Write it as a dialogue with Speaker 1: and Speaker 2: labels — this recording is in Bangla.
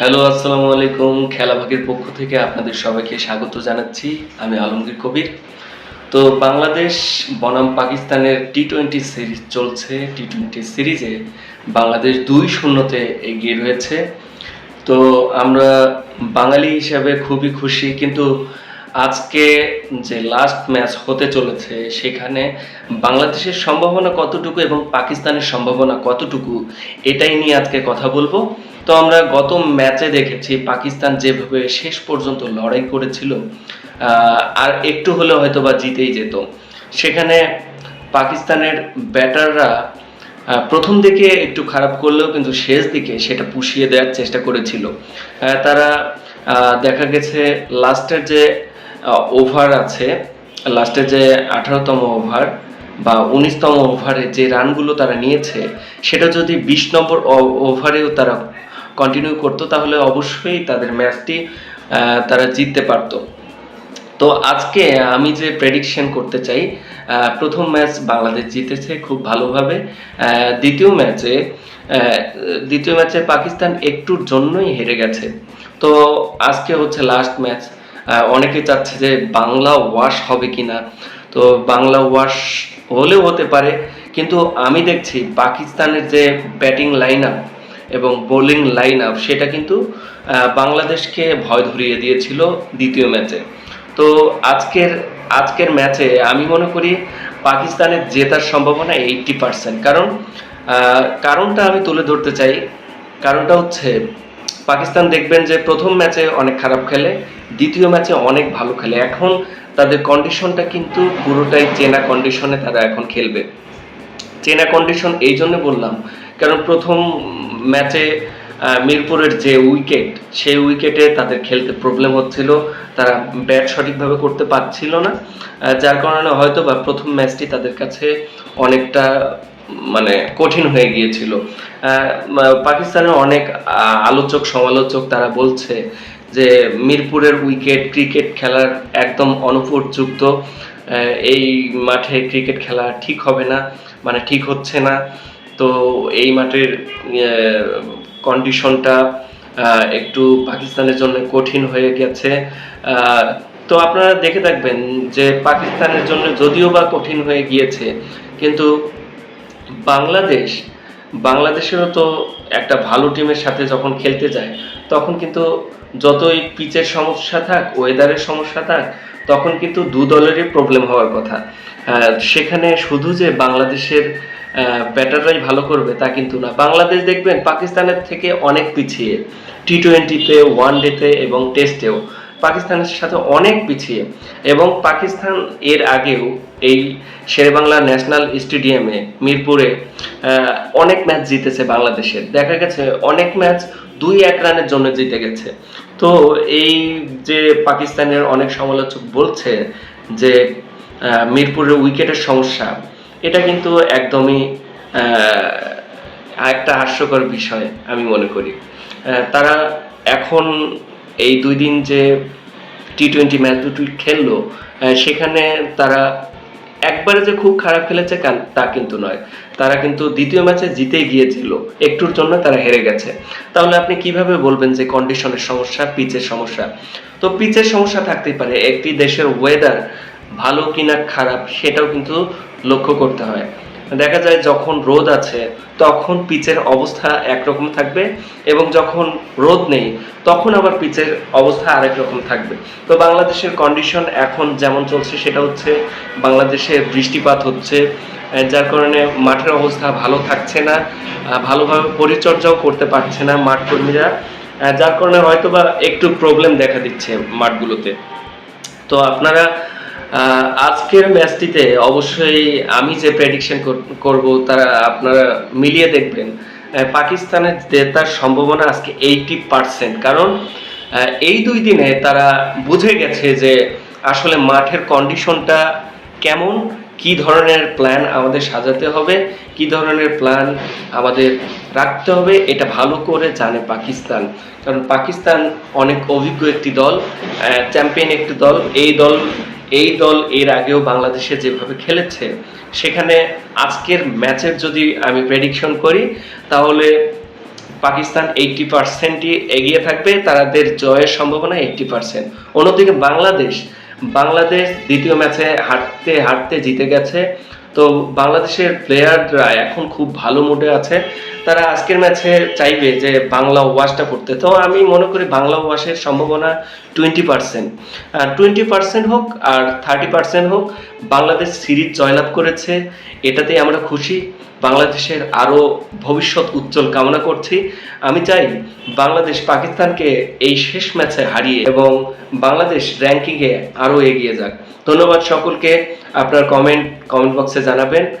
Speaker 1: হ্যালো, আসসালামু আলাইকুম। খেলাভাগের পক্ষ থেকে আপনাদের সবাইকে স্বাগত জানাচ্ছি। আমি আলমগীর কবির। তো বাংলাদেশ, বনাম পাকিস্তানের টি টোয়েন্টি সিরিজ চলছে। টি টোয়েন্টি সিরিজে বাংলাদেশ দুই শূন্যতে এগিয়ে রয়েছে। তো আমরা বাঙালি হিসাবে খুবই খুশি, কিন্তু আজকে যে লাস্ট ম্যাচ হতে চলেছে, সেখানে বাংলাদেশের সম্ভাবনা কতটুকু এবং পাকিস্তানের সম্ভাবনা কতটুকু, এটাই নিয়ে আজকে কথা বলব। তো আমরা গত ম্যাচে দেখেছি পাকিস্তান যেভাবে শেষ পর্যন্ত লড়াই করেছিল আর একটু হলেও হয়তো বা জিতেই যেত। সেখানে পাকিস্তানের ব্যাটাররা প্রথম দিকে একটু খারাপ করলেও কিন্তু শেষ দিকে সেটা পুষিয়ে দেওয়ার চেষ্টা করেছিল। তারা দেখা গেছে লাস্টের যে ওভার আছে, লাস্টের যে আঠারোতম ওভার বা উনিশতম ওভারে যে রানগুলো তারা নিয়েছে, সেটা যদি বিশ নম্বর ওভারেও তারা কন্টিনিউ করতো, তাহলে অবশ্যই তাদের ম্যাচটি তারা জিততে পারতো। তো আজকে আমি যে প্রেডিকশন করতে চাই প্রথম ম্যাচ বাংলাদেশ জিতেছে খুব ভালোভাবে। দ্বিতীয় ম্যাচে দ্বিতীয় ম্যাচে পাকিস্তান একটুর জন্যই হেরে গেছে। তো আজকে হচ্ছে লাস্ট ম্যাচ অনেকে চাচ্ছে যে বাংলা ওয়াশ হবে কিনা। তো বাংলা ওয়াশ হলেও হতে পারে। কিন্তু আমি দেখছি পাকিস্তানের যে ব্যাটিং লাইন আপ এবং বোলিং লাইন আপ সেটা কিন্তু বাংলাদেশকে ভয় ধরিয়ে দিয়েছিল দ্বিতীয় ম্যাচে। তো আজকের আজকের ম্যাচে আমি মনে করি পাকিস্তানের জেতার সম্ভাবনা এইটটি পার্সেন্ট কারণ কারণটা আমি তুলে ধরতে চাই, কারণটা হচ্ছে পাকিস্তান দেখবেন যে প্রথম ম্যাচে অনেক খারাপ খেলে, দ্বিতীয় ম্যাচে অনেক ভালো খেলে। এখন তাদের কন্ডিশনটা কিন্তু পুরোটাই চেনা কন্ডিশনে তারা এখন খেলবে। চেনা কন্ডিশন এই জন্য বললাম কারণ প্রথম ম্যাচে মিরপুরের যে উইকেট, সেই উইকেটে তাদের খেলতে প্রবলেম হচ্ছিল। তারা ব্যাট সঠিকভাবে করতে পারছিল না। যার কারণে হয়তো বা প্রথম ম্যাচটি তাদের কাছে অনেকটা মানে কঠিন হয়ে গিয়েছিল। পাকিস্তানের অনেক আলোচক, সমালোচক তারা বলছে যে মিরপুরের উইকেট ক্রিকেট খেলার একদম অনুপযুক্ত। এই মাঠে ক্রিকেট খেলা ঠিক হবে না মানে ঠিক হচ্ছে না। তো এই মাঠের কন্ডিশনটা একটু পাকিস্তানের জন্য কঠিন হয়ে গেছে। তো আপনারা দেখে থাকবেন যে পাকিস্তানের জন্য যদিও বা কঠিন হয়ে গিয়েছে, কিন্তু বাংলাদেশ, বাংলাদেশেরও তো একটা ভালো টিমের সাথে যখন খেলতে যায়, তখন কিন্তু যতই পিচের সমস্যা থাক ওয়েদারের সমস্যা থাক, তখন কিন্তু দু দলেরই প্রবলেম হওয়ার কথা। সেখানে শুধু যে বাংলাদেশের ব্যাটাররাই ভালো করবে তা কিন্তু না। বাংলাদেশ দেখবেন পাকিস্তানের থেকে অনেক পিছিয়ে। টি টোয়েন্টিতে ওয়ান ডেতে এবং টেস্টেও পাকিস্তানের সাথে অনেক পিছিয়ে। এবং পাকিস্তান এর আগেও এই শেরেবাংলা ন্যাশনাল স্টেডিয়ামে মিরপুরে অনেক ম্যাচ জিতেছে বাংলাদেশের। দেখা গেছে অনেক ম্যাচ দুই এক রানের জন্য জিতে গেছে। তো এই যে পাকিস্তানের অনেক সমালোচক বলছে যে মিরপুরের উইকেটের সমস্যা এটা কিন্তু একদমই একটা হাস্যকর বিষয় আমি মনে করি। তারা এখন এই দুই দিন যে টি টোয়েন্টি ম্যাচ দুটি খেললো সেখানে তারা একবারে যে খুব খারাপ খেলেছে তা কিন্তু নয়। তারা কিন্তু দ্বিতীয় ম্যাচে জিতে গিয়েছিল। একটুর জন্য তারা হেরে গেছে। তাহলে আপনি কীভাবে বলবেন যে কন্ডিশনের সমস্যা পিচের সমস্যা? তো পিচের সমস্যা থাকতেই পারে। একটি দেশের ওয়েদার ভালো কিনা খারাপ সেটাও কিন্তু লক্ষ্য করতে হয়। দেখা যায় যখন রোদ আছে, তখন পিচের অবস্থা একরকম থাকবে এবং যখন রোদ নেই, তখন আবার পিচের অবস্থা আরেক রকম থাকবে। তো বাংলাদেশের কন্ডিশন এখন যেমন চলছে, সেটা হচ্ছে বাংলাদেশে বৃষ্টিপাত হচ্ছে যার কারণে মাঠের অবস্থা ভালো থাকছে না ভালোভাবে পরিচর্যাও করতে পারছে না মাঠ কর্মীরা যার কারণে হয়তোবা একটু প্রবলেম দেখা দিচ্ছে মাঠগুলোতে। তো আপনারা আজকের ম্যাচটিতে অবশ্যই আমি যে প্রেডিকশন করব তারা আপনারা মিলিয়ে দেখবেন। পাকিস্তানের জেতার সম্ভাবনা আজকে এইটি পার্সেন্ট কারণ এই দুই দিনে তারা বুঝে গেছে যে আসলে মাঠের কন্ডিশনটা কেমন, কি ধরনের প্ল্যান আমাদের সাজাতে হবে, কি ধরনের প্ল্যান আমাদের রাখতে হবে, এটা ভালো করে জানে পাকিস্তান। কারণ পাকিস্তান অনেক অভিজ্ঞ একটি দল চ্যাম্পিয়ন একটি দল। এই দল এই দল এর আগেও বাংলাদেশে যেভাবে খেলেছে, সেখানে আজকের ম্যাচের যদি আমি প্রেডিকশন করি, তাহলে পাকিস্তান এইটটি পার্সেন্টই এগিয়ে থাকবে তাদের জয়ের সম্ভাবনা এইটটি পার্সেন্ট অন্যদিকে বাংলাদেশ বাংলাদেশ দ্বিতীয় ম্যাচে হারতে হারতে জিতে গেছে। তো বাংলাদেশের প্লেয়াররা এখন খুব ভালো মুডে আছে। তারা আজকের ম্যাচে চাইবে যে বাংলা ওয়াশটা করতে। তো আমি মনে করি বাংলা ওয়াশের সম্ভাবনা টোয়েন্টি পার্সেন্ট টোয়েন্টি পার্সেন্ট হোক আর থার্টি পার্সেন্ট হোক, বাংলাদেশ সিরিজ জয়লাভ করেছে, এটাতেই আমরা খুশি। বাংলাদেশের আরও ভবিষ্যৎ উজ্জ্বল কামনা করছি। আমি চাই বাংলাদেশ পাকিস্তানকে এই শেষ ম্যাচে হারিয়ে এবং বাংলাদেশ র্যাঙ্কিংয়ে আরও এগিয়ে যাক। ধন্যবাদ সকলকে। আপনার কমেন্ট কমেন্ট বক্সে জানাবেন।